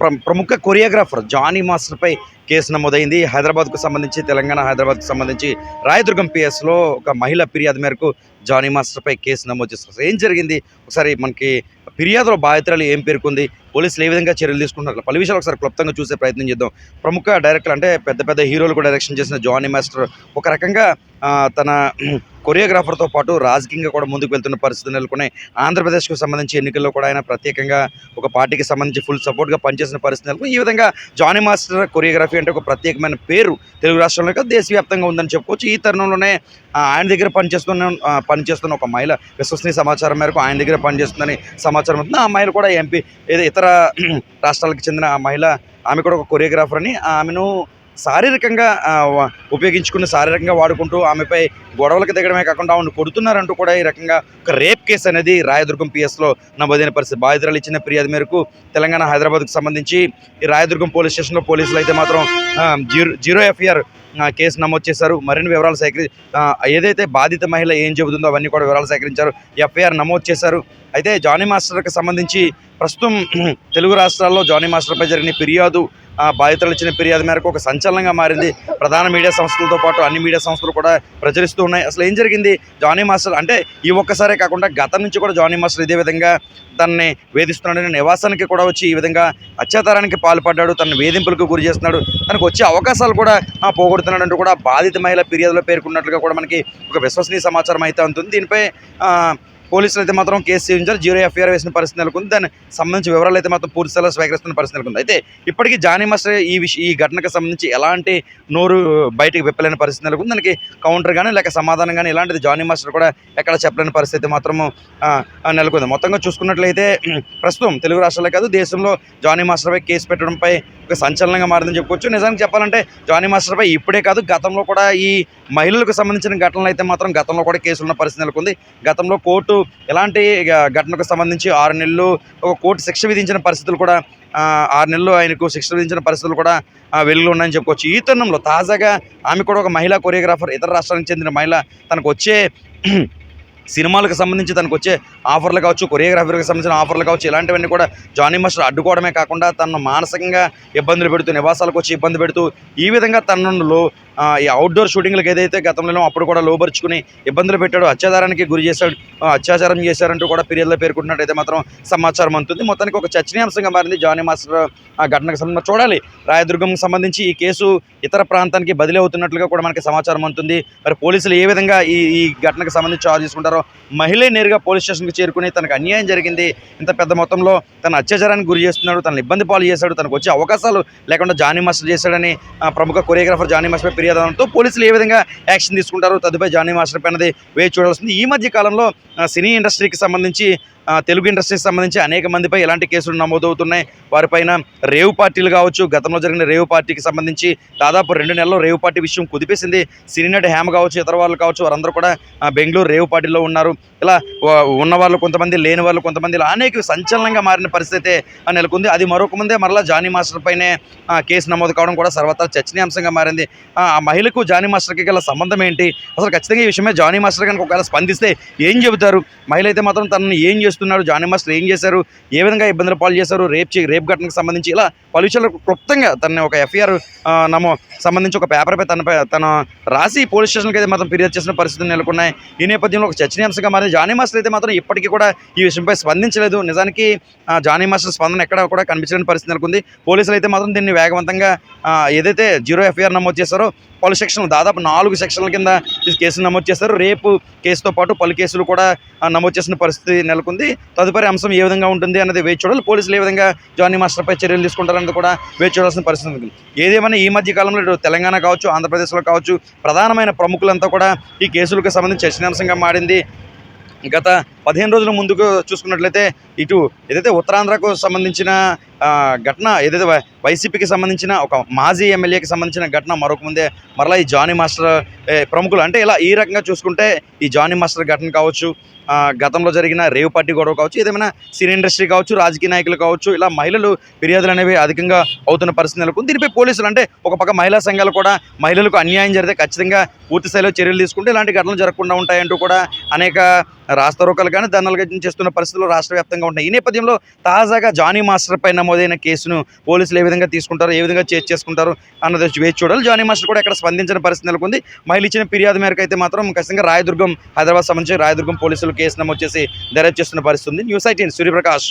ప్ర- ప్రముఖ choreographer Johnny మాస్టర్పై case నమోదైంది. హైదరాబాద్కు సంబంధించి తెలంగాణ హైదరాబాద్కు సంబంధించి రాయదుర్గం పిఎస్లో ఒక మహిళ ఫిర్యాదు మేరకు జానీ మాస్టర్పై కేసు నమోదు చేస్తారు ఏం జరిగింది? ఒకసారి మనకి ఫిర్యాదులో బాధితురాలు ఏం పేర్కొంది? పోలీసులు ఏ విధంగా చర్యలు తీసుకుంటున్నారు? పలు విషయాలు ఒకసారి క్లుప్తంగా చూసే ప్రయత్నం చేద్దాం. ప్రముఖ డైరెక్టర్ అంటే పెద్ద పెద్ద హీరోలు కూడా డైరెక్షన్ చేసిన జానీ మాస్టర్ ఒక రకంగా తన కొరియోగ్రాఫర్తో పాటు రాజకీయంగా కూడా ముందుకు వెళ్తున్న పరిస్థితి నెలకొన్నాయి. ఆంధ్రప్రదేశ్కు సంబంధించి ఎన్నికల్లో కూడా ఆయన ప్రత్యేకంగా ఒక పార్టీకి సంబంధించి ఫుల్ సపోర్ట్గా పనిచేసిన పరిస్థితి నెలకొని ఈ విధంగా జానీ మాస్టర్ కొరియోగ్రఫీ అంటే ఒక ప్రత్యేకమైన పేరు తెలుగు రాష్ట్రంలో కాదు దేశవ్యాప్తంగా ఉందని చెప్పుకోవచ్చు. ఈ తరుణంలోనే ఆ, ఆయన దగ్గర పనిచేస్తున్న పనిచేస్తున్న ఒక మహిళ విశ్వసనీయ సమాచారం మేరకు ఆయన దగ్గర పనిచేస్తుందని సమాచారం అవుతుంది ఆ మహిళ కూడా ఎంపీ ఏదో ఇతర రాష్ట్రాలకు చెందిన ఆ మహిళ ఆమె కూడా ఒక కొరియోగ్రాఫర్ అని ఆమెను శారీరకంగా ఉపయోగించుకుని శారీరకంగా వాడుకుంటూ ఆమెపై గొడవలకు దిగడమే కాకుండా ఆమెను కొడుతున్నారంటూ కూడా ఈ రకంగా ఒక రేప్ కేసు అనేది రాయదుర్గం పిఎస్లో నమోదైన పరిస్థితి. బాధితురాలు ఇచ్చిన ఫిర్యాదు మేరకు తెలంగాణ హైదరాబాద్కు సంబంధించి ఈ రాయదుర్గం పోలీస్ స్టేషన్లో పోలీసులు అయితే మాత్రం జీరో జీరో ఎఫ్ఐఆర్ కేసు నమోదు చేశారు. మరిన్ని వివరాలు సేకరి ఏదైతే బాధిత మహిళ ఏం చెబుతుందో అవన్నీ కూడా వివరాలు సేకరించారు. ఎఫ్ఐఆర్ నమోదు చేశారు. అయితే జానీ మాస్టర్కి సంబంధించి ప్రస్తుతం తెలుగు రాష్ట్రాల్లో జానీ మాస్టర్పై జరిగిన ఫిర్యాదు బాధితులు ఇచ్చిన ఫిర్యాదు మేరకు ఒక సంచలనంగా మారింది. ప్రధాన మీడియా సంస్థలతో పాటు అన్ని మీడియా సంస్థలు కూడా ప్రచురిస్తూ ఉన్నాయి. అసలు ఏం జరిగింది? జానీ మాస్టర్ అంటే ఈ ఒక్కసారే కాకుండా గతం నుంచి కూడా జానీ మాస్టర్ ఇదే విధంగా తనని వేధిస్తున్నాడని నివాసానికి కూడా వచ్చి ఈ విధంగా అత్యాచారానికి పాల్పడ్డాడు. తన వేధింపులకు గురి చేస్తున్నాడు. తనకు వచ్చే అవకాశాలు కూడా ఆ, పోగొడుతున్నాడు అంటూ కూడా బాధిత మహిళ ఫిర్యాదులో పేర్కొన్నట్లుగా కూడా మనకి ఒక విశ్వసనీయ సమాచారం అయితే ఉంటుంది దీనిపై పోలీసులు అయితే మాత్రం కేసు చేయించారు. జీరో ఎఫ్ఐఆర్ వేసిన పరిస్థితి నెలకొంది. దానికి సంబంధించి వివరాలు అయితే మాత్రం పూర్తి స్థాయిలో స్వీకరిస్తున్న పరిస్థితి నెలకొంది. అయితే ఇప్పటికీ జానీ మాస్టర్ ఈ విష ఈ ఘటనకు సంబంధించి ఎలాంటి నోరు బయటకు విప్పలేని పరిస్థితి నెలకొంది. దానికి కౌంటర్ కానీ లేక సమాధానం కానీ ఇలాంటిది జానీ మాస్టర్ కూడా ఎక్కడ చెప్పలేని పరిస్థితి మాత్రము నెలకొంది. మొత్తంగా చూసుకున్నట్లయితే ప్రస్తుతం తెలుగు రాష్ట్రాలే కాదు దేశంలో జానీ మాస్టర్పై కేసు పెట్టడంపై ఒక సంచలనంగా మారిందని చెప్పుకోవచ్చు. నిజానికి చెప్పాలంటే జానీ మాస్టర్పై ఇప్పుడే కాదు గతంలో కూడా ఈ మహిళలకు సంబంధించిన ఘటనలు అయితే మాత్రం గతంలో కూడా కేసులు ఉన్న పరిస్థితి నెలకొంది. గతంలో కోర్టు ఎలాంటి ఘటనకు సంబంధించి ఆరు నెలలు ఒక కోర్టు శిక్ష విధించిన పరిస్థితులు కూడా ఆరు నెలలు ఆయనకు శిక్ష విధించిన పరిస్థితులు కూడా వెలుగులు వెలుగులో ఉన్నాయని చెప్పుకోవచ్చు. ఈ తరుణంలో తాజాగా ఆమె కూడా ఒక మహిళా కొరియోగ్రాఫర్ ఇతర రాష్ట్రానికి చెందిన మహిళ. తనకు వచ్చే సినిమాలకు సంబంధించి తనకు వచ్చే ఆఫర్లు కావచ్చు కొరియోగ్రాఫర్కి సంబంధించిన ఆఫర్లు కావచ్చు ఇలాంటివన్నీ కూడా జానీ మాస్టర్ అడ్డుకోవడమే కాకుండా తనను మానసికంగా ఇబ్బందులు పెడుతూ నివాసాలకు వచ్చి ఇబ్బంది పెడుతూ ఈ విధంగా తనలో ఈ అవుట్డోర్ షూటింగ్లకు ఏదైతే గతంలో అప్పుడు కూడా లోపరుచుకుని ఇబ్బందులు పెట్టాడు అత్యాచారానికి గురి చేశాడు అత్యాచారం చేశారంటూ కూడా ఫిర్యాదులో పేర్కొంటున్నట్టయితే మాత్రం సమాచారం అందుతుంది. మొత్తానికి ఒక చర్చనీయాంశంగా మారింది జానీ మాస్టర్ ఆ ఘటనకు సంబంధించి. చూడాలి రాయదుర్గంకి సంబంధించి ఈ కేసు ఇతర ప్రాంతానికి బదిలీ అవుతున్నట్లుగా కూడా మనకి సమాచారం అందుతుంది. మరి పోలీసులు ఏ విధంగా ఈ ఈ ఘటనకు సంబంధించి చార్జ్ తీసుకుంటారో మహిళ నేరుగా పోలీస్ స్టేషన్కి చేరుకుని తనకు అన్యాయం జరిగింది. ఇంత పెద్ద మొత్తంలో తన అత్యాచారానికి గురి చేస్తున్నాడు తన ఇబ్బంది పాలు చేశాడు తనకు వచ్చే అవకాశాలు లేకుండా జానీ మాస్టర్ చేశాడని ప్రముఖ కొరియోగ్రాఫర్ జానీ మాస్టర్ ఫిర్యాదు పోలీసులు ఏ విధంగా యాక్షన్ తీసుకుంటారో తదుపరి జానీ మాస్టర్ పైనది వేచి చూడాల్సింది. ఈ మధ్య కాలంలో సినీ ఇండస్ట్రీకి సంబంధించి తెలుగు ఇండస్ట్రీకి సంబంధించి అనేక మందిపై ఎలాంటి కేసులు నమోదవుతున్నాయి? వారిపైన రేవు పార్టీలు కావచ్చు గతంలో జరిగిన రేవు పార్టీకి సంబంధించి దాదాపు రెండు నెలల్లో రేవు పార్టీ విషయం కుదిపేసింది. సినీ నటి హేమ కావచ్చు ఇతర వాళ్ళు కావచ్చు వారందరూ కూడా బెంగళూరు రేవు పార్టీలో ఉన్నారు. ఇలా ఉన్నవాళ్ళు ఉన్న వాళ్ళు కొంతమంది లేని వాళ్ళు కొంతమంది ఇలా అనేక సంచలనంగా మారిన పరిస్థితి నెలకొంది. అది మరొక ముందే మరలా జానీ మాస్టర్ పైనే కేసు నమోదు కావడం కూడా సర్వత్రా చర్చనీయాంశంగా మారింది. ఆ మహిళకు జానీ మాస్టర్కి గల సంబంధం ఏంటి? అసలు ఖచ్చితంగా ఈ విషయమే జానీ మాస్టర్ కనుక ఒకవేళ స్పందిస్తే ఏం చెబుతారు? మహిళ అయితే మాత్రం తనని ఏం చేస్తున్నాడు జానీ మాస్టర్ ఏం చేశారు ఏ విధంగా ఇబ్బందులు పాలు చేశారు రేప్ రేప్ ఘటనకు సంబంధించి ఇలా పలు విషయాలు క్లుప్తంగా తన ఒక ఎఫ్ఐఆర్ నమో సంబంధించి ఒక పేపర్పై తనపై తన రాసి పోలీస్ స్టేషన్కి అయితే మాత్రం ఫిర్యాదు చేసిన పరిస్థితులు నెలకొన్నాయి. ఈ నేపథ్యంలో ఒక చర్చనీయాంశంగా మారింది జానీ మాస్టర్ అయితే మాత్రం ఇప్పటికీ కూడా ఈ విషయంపై స్పందించలేదు. నిజానికి జానీ మాస్టర్ స్పందన ఎక్కడ కూడా కనిపించలేని పరిస్థితి నెలకొంది. పోలీసులు అయితే మాత్రం దీన్ని వేగవంతంగా ఏదైతే జీరో ఎఫ్ఐఆర్ నమోదు చేశారో పలు సెక్షన్లు దాదాపు నాలుగు సెక్షన్ల కింద కేసులు నమోదు చేశారు. రేపు కేసుతో పాటు పలు కేసులు కూడా నమోదు చేసిన పరిస్థితి నెలకొంది. తదుపరి అంశం ఏ విధంగా ఉంటుంది అన్నది వేచి చూడాలి. పోలీసులు ఏ విధంగా జానీ మాస్టర్పై చర్యలు తీసుకుంటారన్నది కూడా వేచి చూడాల్సిన పరిస్థితి ఉంది. ఏదేమైనా ఈ మధ్య కాలంలో ఇటు తెలంగాణ కావచ్చు ఆంధ్రప్రదేశ్లో కావచ్చు ప్రధానమైన ప్రముఖులంతా కూడా ఈ కేసులకు సంబంధించి చర్చనీయాంశంగా మారింది. గత పదిహేను రోజుల ముందుకు చూసుకున్నట్లయితే ఇటు ఏదైతే ఉత్తరాంధ్రకు సంబంధించిన ఘటన ఏదైతే వై- వైసీపీకి సంబంధించిన ఒక మాజీ ఎమ్మెల్యేకి సంబంధించిన ఘటన మరొక ముందే మరలా ఈ జానీ మాస్టర్ ప్రముఖులు అంటే ఇలా ఈ రకంగా చూసుకుంటే ఈ జానీ మాస్టర్ ఘటన కావచ్చు గతంలో జరిగిన రేవ్ పార్టీ గొడవ కావచ్చు ఏదేమైనా సినీ ఇండస్ట్రీ కావచ్చు రాజకీయ నాయకులు కావచ్చు ఇలా మహిళలు ఫిర్యాదులు అనేవి అధికంగా అవుతున్న పరిస్థితి నెలకొంది. దీనిపై పోలీసులు అంటే ఒక పక్క మహిళా సంఘాలు కూడా మహిళలకు అన్యాయం జరిగితే ఖచ్చితంగా పూర్తి స్థాయిలో చర్యలు తీసుకుంటే ఇలాంటి ఘటనలు జరగకుండా ఉంటాయంటూ కూడా అనేక రాస్తారోకలు కానీ ధర్నాలు చేస్తున్న పరిస్థితులు రాష్ట్ర వ్యాప్తంగా ఉన్నాయి ఈ నేపథ్యంలో తాజాగా జానీ మాస్టర్ పై నమోదైన కేసును పోలీసులు ఏ విధంగా తీసుకుంటారు ఏ విధంగా చేసి చేసుకుంటారు అన్నది వేచి చూడాలి. జానీ మాస్టర్ కూడా ఇక్కడ స్పందించిన పరిస్థితి నెలకొంది. మహిళ ఇచ్చిన ఫిర్యాదు మేరకు అయితే మాత్రం ఖచ్చితంగా రాయదుర్గం హైదరాబాద్ సంబంధించి రాయదుర్గం పోలీసులు కేసు నమోదు చేసి దర్యాప్తు చేస్తున్న పరిస్థితి ఉంది. News eighteen Suryaprakash.